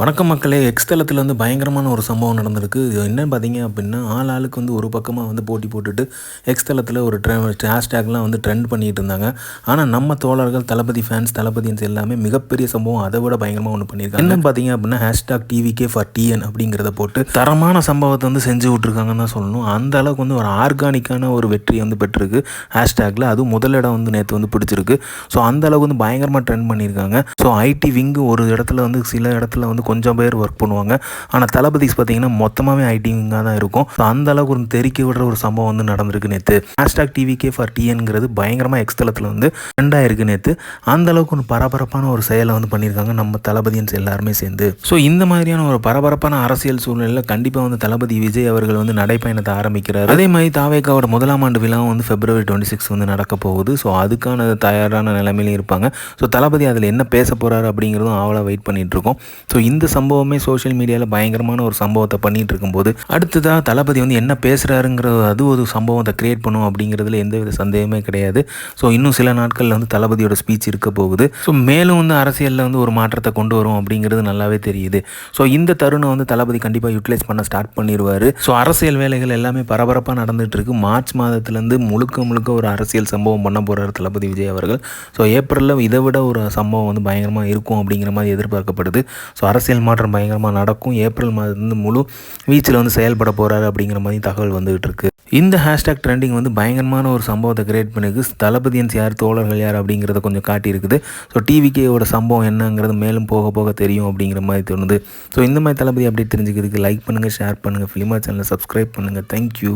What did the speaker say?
வணக்கம் மக்களே. எக்ஸ் தளத்தில் வந்து பயங்கரமான ஒரு சம்பவம் நடந்திருக்கு. இது என்னன்னு பார்த்தீங்க அப்படின்னா ஆள் ஆளுக்கு வந்து ஒரு பக்கமாக வந்து போட்டி போட்டுட்டு எக்ஸ் தளத்தில் ஒரு ட்ரெ ஹேஷ்டேக்லாம் வந்து ட்ரெண்ட் பண்ணிகிட்டு இருந்தாங்க. ஆனால் நம்ம தோழர்கள் தளபதி ஃபேன்ஸ் தளபதின்ஸ் எல்லாமே மிகப்பெரிய சம்பவம். அதை விட பயங்கரமாக ஒன்று பண்ணியிருக்காங்க. என்னன்னு பார்த்தீங்க அப்படின்னா ஹேஷ்டாக் டிவிகே ஃபார் டிஎன் அப்படிங்கிறத போட்டு தரமான சம்பவத்தை வந்து செஞ்சு விட்ருக்காங்கன்னு தான் சொல்லணும். அந்த அளவுக்கு வந்து ஒரு ஆர்கானிக்கான ஒரு வெற்றி வந்து பெற்றிருக்கு ஹேஷ்டேக்கில் அதுவும் முதலிடம் வந்து நேற்று வந்து பிடிச்சிருக்கு. ஸோ அந்த அளவுக்கு வந்து பயங்கரமாக ட்ரெண்ட் பண்ணியிருக்காங்க. ஸோ ஐடி விங்கு ஒரு இடத்துல வந்து சில இடத்துல வந்து கொஞ்சம் பேர் ஒர்க் பண்ணுவாங்க. ஆனால் தளபதிஸ் பார்த்தீங்கன்னா மொத்தமாகவே ஐடிங்காக தான் இருக்கும். ஸோ அந்த அளவுக்கு ஒரு தெறிக்க விடுற ஒரு சம்பவம் வந்து நடந்திருக்கு நேற்று ஹேஷ்டாக் டிவிகே ஃபார் டிஎன்கிறது பயங்கரமாக எக்ஸ்தலத்தில் வந்து ரெண்டாயிருக்கு நேற்று அந்த அளவுக்கு ஒரு பரபரப்பான ஒரு செயலை வந்து பண்ணியிருக்காங்க நம்ம தளபதியன்ஸ் எல்லாருமே சேர்ந்து. ஸோ இந்த மாதிரியான ஒரு பரபரப்பான அரசியல் சூழ்நிலையில் கண்டிப்பாக வந்து தளபதி விஜய் அவர்கள் வந்து நடைப்பயணத்தை ஆரம்பிக்கிறார். அதே மாதிரி தாவேக்காவோட முதலாம் ஆண்டு விழாவும் வந்து பிப்ரவரி டுவெண்ட்டி சிக்ஸ் வந்து நடக்க போகுது. ஸோ அதுக்கான தயாரான நிலைமையிலும் இருப்பாங்க. ஸோ தளபதி அதில் என்ன பேச போகிறாரு அப்படிங்கிறதும் ஆவலாக வெயிட் பண்ணிட்டு இருக்கோம். ஸோ இந்த இந்த சம்பவமே சோஷியல் மீடியாவில் பயங்கரமான ஒரு சம்பவத்தை பண்ணிட்டு இருக்கும்போது அடுத்ததாக தளபதி வந்து என்ன பேசுகிறாருங்கிறது அது ஒரு சம்பவத்தை கிரியேட் பண்ணும் அப்படிங்கிறதுல எந்தவித சந்தேகமே கிடையாது. ஸோ இன்னும் சில நாட்களில் வந்து தளபதியோட ஸ்பீச் இருக்க போகுது. ஸோ மேலும் வந்து அரசியலில் வந்து ஒரு மாற்றத்தை கொண்டு வரும் அப்படிங்கிறது நல்லாவே தெரியுது. ஸோ இந்த தருணம் வந்து தளபதி கண்டிப்பாக யூட்டிலைஸ் பண்ண ஸ்டார்ட் பண்ணிடுவார் ஸோ அரசியல் வேலைகள் எல்லாமே பரபரப்பாக நடந்துட்டு இருக்கு. மார்ச் மாதத்துலேருந்து முழுக்க முழுக்க ஒரு அரசியல் சம்பவம் பண்ண போகிறார் தளபதி விஜய் அவர்கள். ஸோ ஏப்ரலில் இதை விட ஒரு சம்பவம் வந்து பயங்கரமாக இருக்கும் அப்படிங்கிற மாதிரி எதிர்பார்க்கப்படுது. ஸோ அரசியல் மாற்றம் பயங்கரமாக நடக்கும். ஏப்ரல் மாதத்துலேருந்து முழு வீச்சில் வந்து செயல்பட போகிறாரு அப்படிங்கிற மாதிரி தகவல் வந்துகிட்டு இருக்கு. இந்த ஹேஷ்டாக் ட்ரெண்டிங் வந்து பயங்கரமான ஒரு சம்பவத்தை கிரியேட் பண்ணிருக்கு. தளபதியன்ஸ் யார் தோழர்கள் யார் அப்படிங்கிறத கொஞ்சம் காட்டியிருக்குது. ஸோ டிவிகேயோட சம்பவம் என்னங்கிறது மேலும் போக போக தெரியும் அப்படிங்கிற மாதிரி தோணுது. ஸோ இந்த மாதிரி தளபதி அப்படி தெரிஞ்சுக்கிறதுக்கு லைக் பண்ணுங்கள் ஷேர் பண்ணுங்கள் ஃபிலிமா சேனலை சப்ஸ்கிரைப் பண்ணுங்கள் தேங்க்யூ